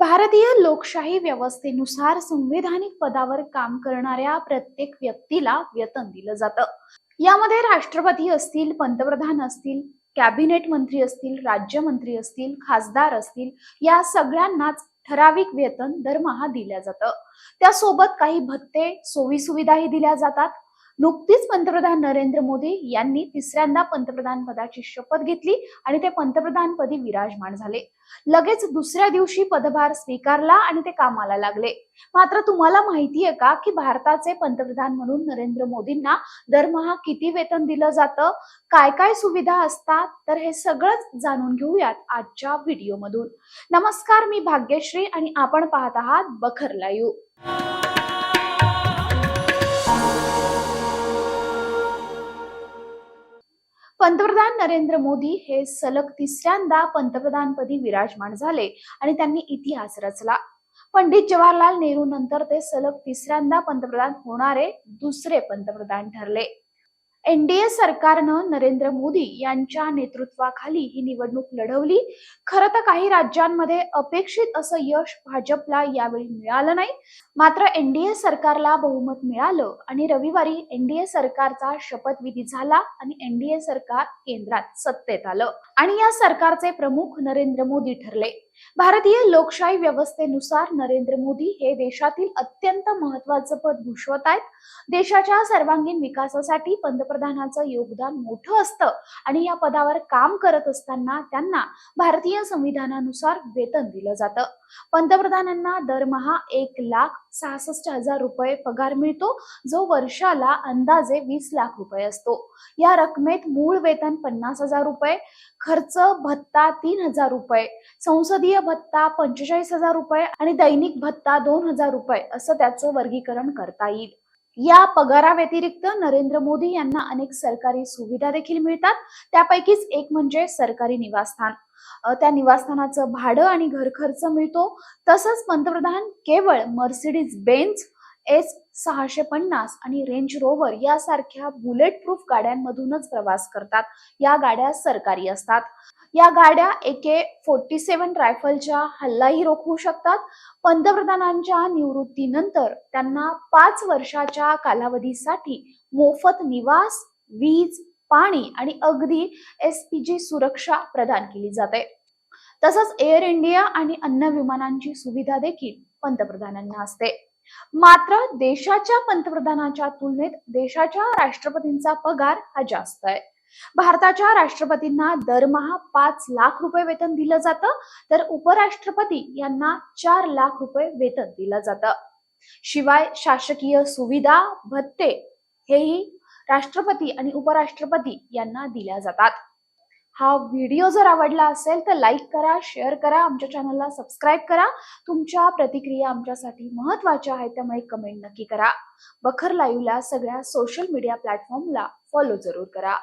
भारतीय लोकशाही व्यवस्थेनुसार संवैधानिक पदावर काम करणाऱ्या प्रत्येक व्यक्तीला वेतन दिलं जातं. यामध्ये राष्ट्रपती असतील पंतप्रधान असतील कॅबिनेट मंत्री असतील राज्यमंत्री असतील खासदार असतील या सगळ्यांनाच ठराविक वेतन दरमहा दिल्या जातं. त्यासोबत काही भत्ते सोयी सुविधाही दिल्या जातात. नुकतीच पंतप्रधान नरेंद्र मोदी यांनी तिसऱ्यांदा पंतप्रधान पदाची शपथ घेतली आणि ते पंतप्रधान पदी विराजमान झाले. लगेच दुसऱ्या दिवशी पदभार स्वीकारला आणि ते कामाला लागले. मात्र तुम्हाला माहितीये का की भारताचे पंतप्रधान म्हणून नरेंद्र मोदींना दरमहा किती वेतन दिलं जातं? काय काय सुविधा असतात? तर हे सगळंच जाणून घेऊयात आजच्या व्हिडिओमधून. नमस्कार मी भाग्यश्री आणि आपण पाहत आहात बखर लाईव्ह. पंतप्रधान नरेंद्र मोदी हे सलग तिसऱ्यांदा पंतप्रधानपदी विराजमान झाले आणि त्यांनी इतिहास रचला. पंडित जवाहरलाल नेहरू नंतर ते सलग तिसऱ्यांदा पंतप्रधान होणारे दुसरे पंतप्रधान ठरले. एनडीए सरकारनं नरेंद्र मोदी यांच्या नेतृत्वाखाली ही निवडणूक लढवली. खरं तर काही राज्यांमध्ये अपेक्षित असं यश भाजपला यावेळी मिळालं नाही. मात्र एनडीए सरकारला बहुमत मिळालं आणि रविवारी एनडीए सरकारचा शपथविधी झाला आणि एनडीए सरकार केंद्रात सत्तेत आलं. आणि या सरकारचे प्रमुख नरेंद्र मोदी ठरले. भारतीय लोकशाही व्यवस्थेनुसार नरेंद्र मोदी हे देशातील अत्यंत महत्वाचं पद भूषवत आहेत. देशाच्या सर्वांगीण विकासासाठी पंतप्रधानाचं योगदान मोठं असतं आणि या पदावर काम करत असताना त्यांना भारतीय संविधानानुसार वेतन दिलं जातं. पंतप्रधानांना दरमहा एक लाख सहासष्ट हजार रुपये पगार मिळतो जो वर्षाला अंदाजे वीस लाख रुपये असतो. या रकमेत मूळ वेतन पन्नास हजार रुपये खर्च भत्ता तीन हजार रुपये संसदीय भत्ता पंचेचाळीस हजार रुपये आणि दैनिक भत्ता दोन हजार रुपये असं त्याचं वर्गीकरण करता येईल. या पगारा व्यतिरिक्त नरेंद्र मोदी यांना अनेक सरकारी सुविधा देखील मिळतात. त्यापैकीच एक म्हणजे सरकारी निवासस्थान. त्या निवासस्थानाचं भाडं आणि घर खर्च मिळतो. तसंच पंतप्रधान केवळ मर्सिडीज बेन्झ एस सहाशे पन्नास आणि रेंज रोवर यासारख्या बुलेट प्रूफ गाड्यांमधूनच प्रवास करतात. या गाड्या सरकारी असतात. या गाड्या एके फोर्टी सेव्हन रायफलच्या हल्लाही रोखवू शकतात. पंतप्रधानांच्या निवृत्तीनंतर त्यांना पाच वर्षाच्या कालावधीसाठी मोफत निवास वीज पाणी आणि अगदी एस पी जी सुरक्षा प्रदान केली जाते. तसंच एअर इंडिया आणि अन्य विमानांची सुविधा देखील पंतप्रधानांना असते. मात्र देशाच्या पंतप्रधानाच्या तुलनेत देशाच्या राष्ट्रपतींचा पगार हा जास्त आहे. भारताच्या राष्ट्रपतींना दरमहा पाच लाख रुपये वेतन दिलं जातं तर उपराष्ट्रपती यांना चार लाख रुपये वेतन दिलं जातं. शिवाय शासकीय सुविधा भत्ते हेही राष्ट्रपती आणि उपराष्ट्रपती यांना दिल्या जातात. हा व्हिडिओ जर आवडला असेल तर लाईक करा शेअर करा आमच्या चॅनलला सबस्क्राईब करा. तुमच्या प्रतिक्रिया आमच्यासाठी महत्त्वाच्या आहेत त्यामुळे कमेंट नक्की करा. बखर लाईव्हला सगळ्या सोशल मीडिया प्लॅटफॉर्मला फॉलो जरूर करा.